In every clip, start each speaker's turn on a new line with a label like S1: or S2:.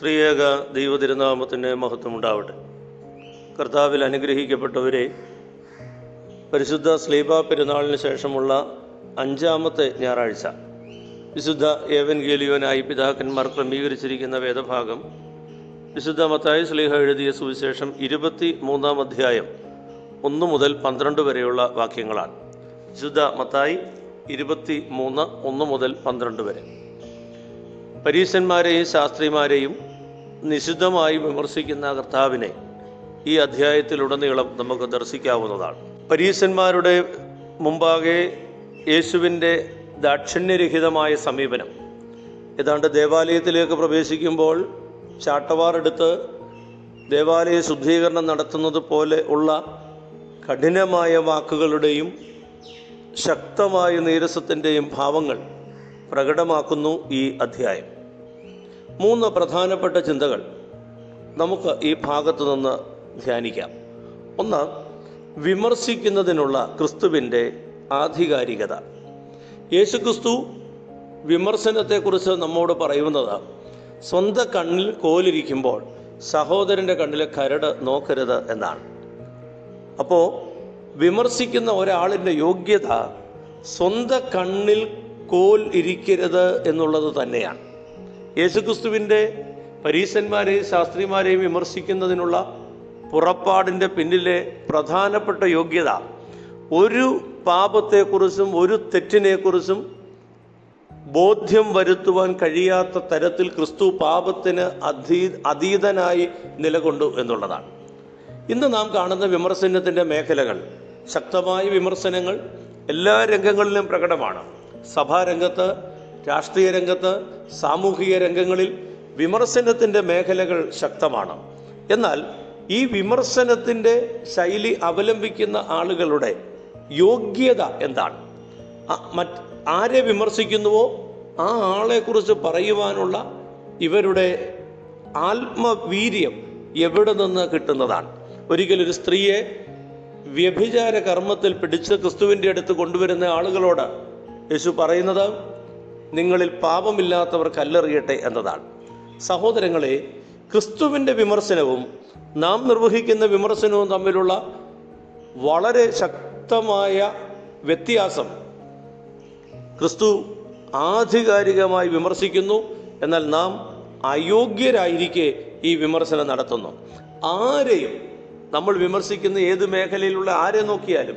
S1: ത്രിയേക ദൈവതിരുനാമത്തിന്റെ മഹത്വം ഉണ്ടാവട്ടെ കർത്താവിൽ അനുഗ്രഹിക്കപ്പെട്ടവരെ പരിശുദ്ധ സ്ലീബ പെരുന്നാളിന് ശേഷമുള്ള അഞ്ചാമത്തെ ഞായറാഴ്ച വിശുദ്ധ ഏവൻ ഗേലിയോനായി പിതാക്കന്മാർ ക്രമീകരിച്ചിരിക്കുന്ന വേദഭാഗം വിശുദ്ധ മത്തായ സ്ലീഹ എഴുതിയ സുവിശേഷം ഇരുപത്തി മൂന്നാം അധ്യായം ഒന്ന് മുതൽ പന്ത്രണ്ട് വരെയുള്ള വാക്യങ്ങളാണ്. വിശുദ്ധ മത്തായി ഇരുപത്തി മൂന്ന് ഒന്ന് മുതൽ പന്ത്രണ്ട് വരെ. പരീശന്മാരെയും ശാസ്ത്രിമാരെയും നിശിതമായി വിമർശിക്കുന്ന കർത്താവിനെ ഈ അധ്യായത്തിലുടനീളം നമുക്ക് ദർശിക്കാവുന്നതാണ്. പരീശന്മാരുടെ മുമ്പാകെ യേശുവിന്റെ ദാക്ഷിണ്യരഹിതമായ സമീപനം. ഏതാണ്ട് ദേവാലയത്തിലേക്ക് പ്രവേശിക്കുമ്പോൾ ചാട്ടവാറെടുത്ത് ദേവാലയ ശുദ്ധീകരണം നടത്തുന്നത് പോലെ ഉള്ള കഠിനമായ വാക്കുകളുടെയും ശക്തമായ നീരസത്തിന്റെയും ഭാവങ്ങൾ പ്രകടമാക്കുന്നു ഈ അധ്യായം. മൂന്ന് പ്രധാനപ്പെട്ട ചിന്തകൾ നമുക്ക് ഈ ഭാഗത്തു നിന്ന് ധ്യാനിക്കാം. ഒന്ന് വിമർശിക്കുന്നതിനുള്ള ക്രിസ്തുവിന്റെ ആധികാരികത. യേശുക്രിസ്തു വിമർശനത്തെക്കുറിച്ച് നമ്മോട് പറയുന്നത് സ്വന്തം കണ്ണിൽ കോലിരിക്കുമ്പോൾ സഹോദരന്റെ കണ്ണിലെ കരട് നോക്കരുത് എന്നാണ്. അപ്പോൾ വിമർശിക്കുന്ന ഒരാളിന്റെ യോഗ്യത സ്വന്തം കണ്ണിൽ കോൽ ഇരിക്കരുത് എന്നുള്ളത് തന്നെയാണ്. യേശുക്രിസ്തുവിന്റെ പരീശന്മാരെയും ശാസ്ത്രിമാരെയും വിമർശിക്കുന്നതിനുള്ള പുറപ്പാടിന്റെ പിന്നിലെ പ്രധാനപ്പെട്ട യോഗ്യത ഒരു പാപത്തെക്കുറിച്ചും ഒരു തെറ്റിനെക്കുറിച്ചും ബോധ്യം വരുത്തുവാൻ കഴിയാത്ത തരത്തിൽ ക്രിസ്തു പാപത്തിന് അധീ അതീതനായി നിലകൊണ്ടു എന്നുള്ളതാണ്. ഇന്ന് നാം കാണുന്ന വിമർശനത്തിന്റെ മേഖലകൾ ശക്തമായ വിമർശനങ്ങൾ എല്ലാ രംഗങ്ങളിലും പ്രകടമാണ്. സഭാരംഗത്ത് രാഷ്ട്രീയ രംഗത്ത് സാമൂഹിക രംഗങ്ങളിൽ വിമർശനത്തിന്റെ മേഖലകൾ ശക്തമാണ്. എന്നാൽ ഈ വിമർശനത്തിന്റെ ശൈലി അവലംബിക്കുന്ന ആളുകളുടെ യോഗ്യത എന്താണ്? മറ്റ് ആരെ വിമർശിക്കുന്നുവോ ആ ആളെക്കുറിച്ച് പറയുവാനുള്ള ഇവരുടെ ആത്മവീര്യം എവിടെ നിന്ന് കിട്ടുന്നതാണ്? ഒരിക്കലൊരു സ്ത്രീയെ വ്യഭിചാര കർമ്മത്തിൽ പിടിച്ച് ക്രിസ്തുവിന്റെ അടുത്ത് കൊണ്ടുവരുന്ന ആളുകളോട് യേശു പറയുന്നത് നിങ്ങളിൽ പാപമില്ലാത്തവർ കല്ലെറിയട്ടെ എന്നതാണ്. സഹോദരങ്ങളെ ക്രിസ്തുവിന്റെ വിമർശനവും നാം നിർവഹിക്കുന്ന വിമർശനവും തമ്മിലുള്ള വളരെ ശക്തമായ വ്യത്യാസം ക്രിസ്തു ആധികാരികമായി വിമർശിക്കുന്നു എന്നാൽ നാം അയോഗ്യരായിരിക്കെ ഈ വിമർശനം നടത്തുന്നു. ആരെയും നമ്മൾ വിമർശിക്കുന്ന ഏത് മേഖലയിലുള്ള ആരെ നോക്കിയാലും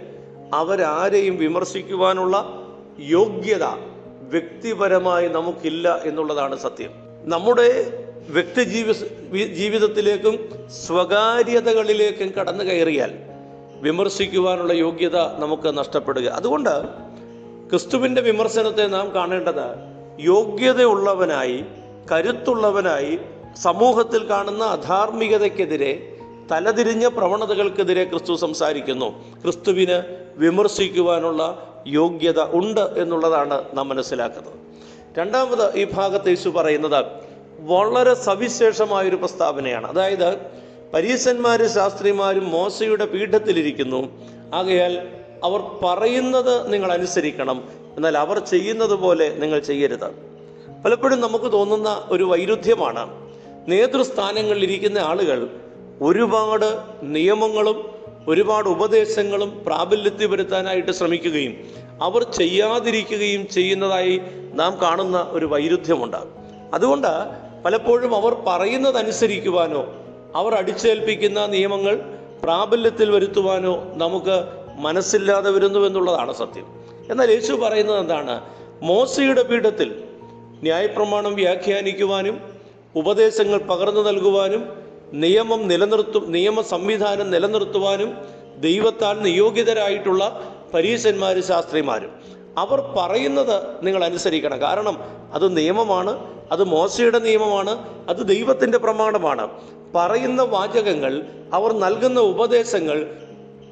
S1: അവരാരെയും വിമർശിക്കുവാനുള്ള യോഗ്യത വ്യക്തിപരമായി നമുക്കില്ല എന്നുള്ളതാണ് സത്യം. നമ്മുടെ വ്യക്തി ജീവി ജീവിതത്തിലേക്കും സ്വകാര്യതകളിലേക്കും കടന്നു കയറിയാൽ വിമർശിക്കുവാനുള്ള യോഗ്യത നമുക്ക് നഷ്ടപ്പെടുക. അതുകൊണ്ട് ക്രിസ്തുവിന്റെ വിമർശനത്തെ നാം കാണേണ്ടത് യോഗ്യതയുള്ളവനായി കരുത്തുള്ളവനായി സമൂഹത്തിൽ കാണുന്ന അധാർമികതയ്ക്കെതിരെ തലതിരിഞ്ഞ പ്രവണതകൾക്കെതിരെ ക്രിസ്തു സംസാരിക്കുന്നു. ക്രിസ്തുവിന് വിമർശിക്കുവാനുള്ള യോഗ്യത ഉണ്ട് എന്നുള്ളതാണ് നാം മനസ്സിലാക്കുന്നത്. രണ്ടാമത് ഈ ഭാഗത്ത് യേശു പറയുന്നത് വളരെ സവിശേഷമായൊരു പ്രസ്താവനയാണ്. അതായത് പരീശന്മാരും ശാസ്ത്രിമാരും മോശയുടെ പീഠത്തിലിരിക്കുന്നു. ആകയാൽ അവർ പറയുന്നത് നിങ്ങൾ അനുസരിക്കണം. എന്നാൽ അവർ ചെയ്യുന്നത് പോലെ നിങ്ങൾ ചെയ്യരുത്. പലപ്പോഴും നമുക്ക് തോന്നുന്ന ഒരു വൈരുദ്ധ്യമാണ്. നേതൃസ്ഥാനങ്ങളിൽ ഇരിക്കുന്ന ആളുകൾ ഒരുപാട് നിയമങ്ങളും ഒരുപാട് ഉപദേശങ്ങളും പ്രാബല്യത്തിൽ വരുത്താനായിട്ട് ശ്രമിക്കുകയും അവർ ചെയ്യാതിരിക്കുകയും ചെയ്യുന്നതായി നാം കാണുന്ന ഒരു വൈരുദ്ധ്യമുണ്ട് അതുകൊണ്ട് പലപ്പോഴും അവർ പറയുന്നതനുസരിക്കുവാനോ അവർ അടിച്ചേൽപ്പിക്കുന്ന നിയമങ്ങൾ പ്രാബല്യത്തിൽ വരുത്തുവാനോ നമുക്ക് മനസ്സില്ലാതെ വരുന്നു എന്നുള്ളതാണ് സത്യം. എന്നാൽ യേശു പറയുന്നത് എന്താണ്? മോശയുടെ പീഠത്തിൽ ന്യായപ്രമാണം വ്യാഖ്യാനിക്കുവാനും ഉപദേശങ്ങൾ പകർന്നു നൽകുവാനും നിയമം നിലനിർത്തും നിയമ സംവിധാനം നിലനിർത്തുവാനും ദൈവത്താൽ നിയോഗിതരായിട്ടുള്ള പരീശന്മാരും ശാസ്ത്രിമാരും. അവർ പറയുന്നത് നിങ്ങൾ അനുസരിക്കണം. കാരണം അത് നിയമമാണ് അത് മോശയുടെ നിയമമാണ് അത് ദൈവത്തിന്റെ പ്രമാണമാണ്. പറയുന്ന വാചകങ്ങൾ അവർ നൽകുന്ന ഉപദേശങ്ങൾ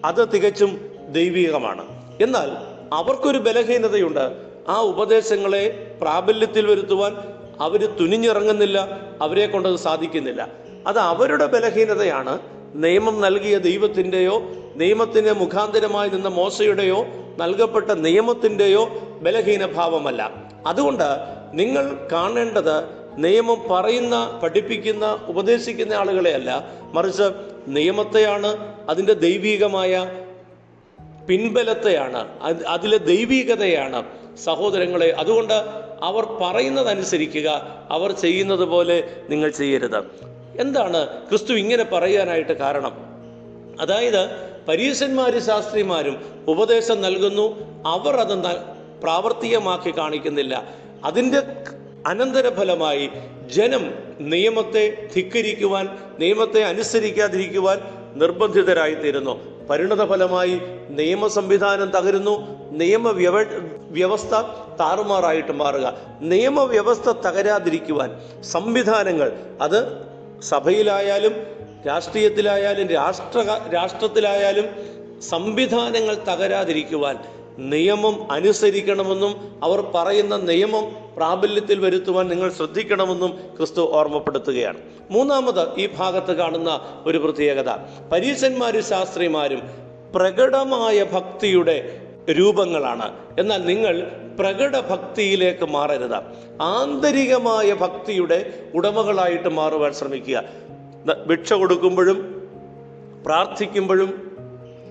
S1: അത് തികച്ചും ദൈവികമാണ്. എന്നാൽ അവർക്കൊരു ബലഹീനതയുണ്ട്. ആ ഉപദേശങ്ങളെ പ്രാബല്യത്തിൽ വരുത്തുവാൻ അവർ തുനിഞ്ഞിറങ്ങുന്നില്ല അവരെ കൊണ്ടത് സാധിക്കുന്നില്ല. അത് അവരുടെ ബലഹീനതയാണ്. നിയമം നൽകിയ ദൈവത്തിന്റെയോ നിയമത്തിന് മുഖാന്തരമായി നിന്ന മോശയുടെയോ നൽകപ്പെട്ട നിയമത്തിന്റെയോ ബലഹീന ഭാവമല്ല അതുകൊണ്ട് നിങ്ങൾ കാണേണ്ടത് നിയമം പറയുന്ന പഠിപ്പിക്കുന്ന ഉപദേശിക്കുന്ന ആളുകളെയല്ല മറിച്ച് നിയമത്തെയാണ് അതിന്റെ ദൈവീകമായ പിൻബലത്തെയാണ് അതിലെ ദൈവീകതയാണ് സഹോദരങ്ങളെ. അതുകൊണ്ട് അവർ പറയുന്നതനുസരിക്കുക അവർ ചെയ്യുന്നത് പോലെ നിങ്ങൾ ചെയ്യരുത്. എന്താണ് ക്രിസ്തു ഇങ്ങനെ പറയാനായിട്ട് കാരണം? അതായത് പരീശന്മാരും ശാസ്ത്രിമാരും ഉപദേശം നൽകുന്നു അവർ അത് പ്രാവർത്തികമാക്കി കാണിക്കുന്നില്ല. അതിന്റെ അനന്തരഫലമായി ജനം നിയമത്തെ ധിക്കരിക്കുവാൻ നിയമത്തെ അനുസരിക്കാതിരിക്കുവാൻ നിർബന്ധിതരായിത്തീരുന്നു. പരിണതഫലമായി നിയമ സംവിധാനം തകരുന്നു നിയമ വ്യവ വ്യവസ്ഥ താറുമാറായിട്ട് മാറുക. നിയമവ്യവസ്ഥ തകരാതിരിക്കുവാൻ സംവിധാനങ്ങൾ അത് സഭയിലായാലും രാഷ്ട്രീയത്തിലായാലും രാഷ്ട്ര രാഷ്ട്രത്തിലായാലും സംവിധാനങ്ങൾ തകരാതിരിക്കുവാൻ നിയമം അനുസരിക്കണമെന്നും അവർ പറയുന്ന നിയമം പ്രാബല്യത്തിൽ വരുത്തുവാൻ നിങ്ങൾ ശ്രദ്ധിക്കണമെന്നും ക്രിസ്തു ഓർമ്മപ്പെടുത്തുകയാണ്. മൂന്നാമത് ഈ ഭാഗത്ത് കാണുന്ന ഒരു പ്രത്യേകത. പരീശന്മാരും ശാസ്ത്രിമാരും പ്രകടമായ ഭക്തിയുടെ രൂപങ്ങളാണ്. എന്നാൽ നിങ്ങൾ പ്രകട ഭക്തിയിലേക്ക് മാറരുത്. ആന്തരികമായ ഭക്തിയുടെ ഉടമകളായിട്ട് മാറുവാൻ ശ്രമിക്കുക. ഭിക്ഷ കൊടുക്കുമ്പോഴും പ്രാർത്ഥിക്കുമ്പോഴും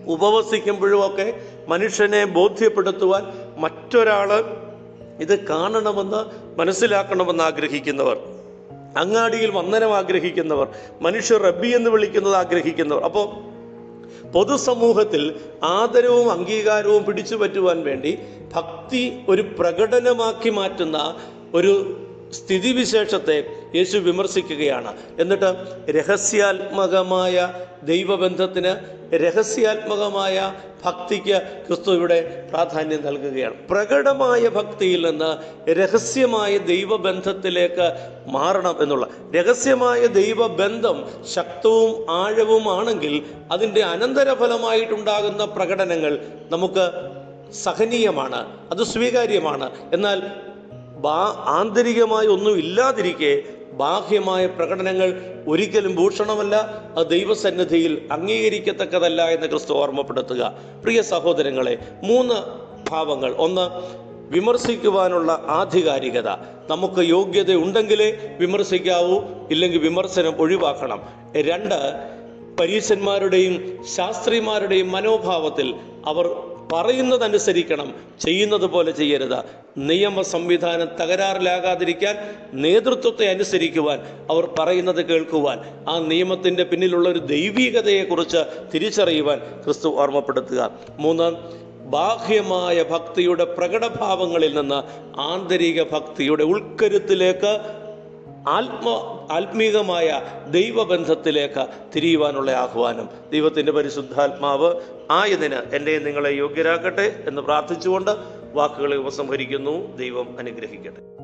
S1: ഉപവസിക്കുമ്പോഴും ഒക്കെ മനുഷ്യനെ ബോധ്യപ്പെടുത്തുവാൻ മറ്റൊരാൾ ഇത് കാണണമെന്ന് മനസ്സിലാക്കണമെന്ന് ആഗ്രഹിക്കുന്നവർ അങ്ങാടിയിൽ വന്ദനം ആഗ്രഹിക്കുന്നവർ മനുഷ്യർ റബ്ബി എന്ന് വിളിക്കുന്നത് ആഗ്രഹിക്കുന്നവർ. അപ്പോൾ പൊതുസമൂഹത്തിൽ ആദരവും അംഗീകാരവും പിടിച്ചു പറ്റുവാൻ വേണ്ടി ഭക്തി ഒരു പ്രകടനമാക്കി മാറ്റുന്ന ഒരു സ്ഥിതിവിശേഷത്തെ യേശു വിമർശിക്കുകയാണ്. എന്നിട്ട് രഹസ്യാത്മകമായ ദൈവബന്ധത്തിന് രഹസ്യാത്മകമായ ഭക്തിക്ക് ക്രിസ്തു ഇവിടെ പ്രാധാന്യം നൽകുകയാണ്. പ്രകടമായ ഭക്തിയിൽ നിന്ന് രഹസ്യമായ ദൈവബന്ധത്തിലേക്ക് മാറണം എന്നുള്ള. രഹസ്യമായ ദൈവബന്ധം ശക്തവും ആഴവുമാണെങ്കിൽ അതിന്റെ അനന്തരഫലമായിട്ടുണ്ടാകുന്ന പ്രകടനങ്ങൾ നമുക്ക് സഹനീയമാണ്. അത് സ്വീകാര്യമാണ്. എന്നാൽ ആന്തരികമായി ഒന്നും ഇല്ലാതിരിക്കെ ബാഹ്യമായ പ്രകടനങ്ങൾ ഒരിക്കലും ഭൂഷണമല്ല അത് ദൈവസന്നിധിയിൽ അംഗീകരിക്കത്തക്കതല്ല എന്ന് ക്രിസ്തു ഓർമ്മപ്പെടുത്തുക. പ്രിയ സഹോദരങ്ങളെ മൂന്ന് ഭാവങ്ങൾ. ഒന്ന് വിമർശിക്കുവാനുള്ള ആധികാരികത. നമുക്ക് യോഗ്യത ഉണ്ടെങ്കിലേ വിമർശിക്കാവൂ ഇല്ലെങ്കിൽ വിമർശനം ഒഴിവാക്കണം. രണ്ട് പരീശന്മാരുടെയും ശാസ്ത്രിമാരുടെയും മനോഭാവത്തിൽ അവർ പറയുന്നതനുസരിക്കണം ചെയ്യുന്നത് പോലെ ചെയ്യരുത്. നിയമ സംവിധാനം തകരാറിലാകാതിരിക്കാൻ നേതൃത്വത്തെ അനുസരിക്കുവാൻ അവർ പറയുന്നത് കേൾക്കുവാൻ ആ നിയമത്തിന്റെ പിന്നിലുള്ള ഒരു ദൈവികതയെക്കുറിച്ച് തിരിച്ചറിയുവാൻ ക്രിസ്തു ഓർമ്മപ്പെടുത്തുക. മൂന്ന് ബാഹ്യമായ ഭക്തിയുടെ പ്രകടഭാവങ്ങളിൽ നിന്ന് ആന്തരിക ഭക്തിയുടെ ഉൾക്കരുത്തിലേക്ക് ആത്മ ആത്മീകമായ ദൈവബന്ധത്തിലേക്ക് തിരിയുവാനുള്ള ആഹ്വാനം. ദൈവത്തിന്റെ പരിശുദ്ധാത്മാവ് ആയതിന് എന്റെ നിങ്ങളെ യോഗ്യരാക്കട്ടെ എന്ന് പ്രാർത്ഥിച്ചുകൊണ്ട് വാക്കുകളെ ഉപസംഹരിക്കുന്നു. ദൈവം അനുഗ്രഹിക്കട്ടെ.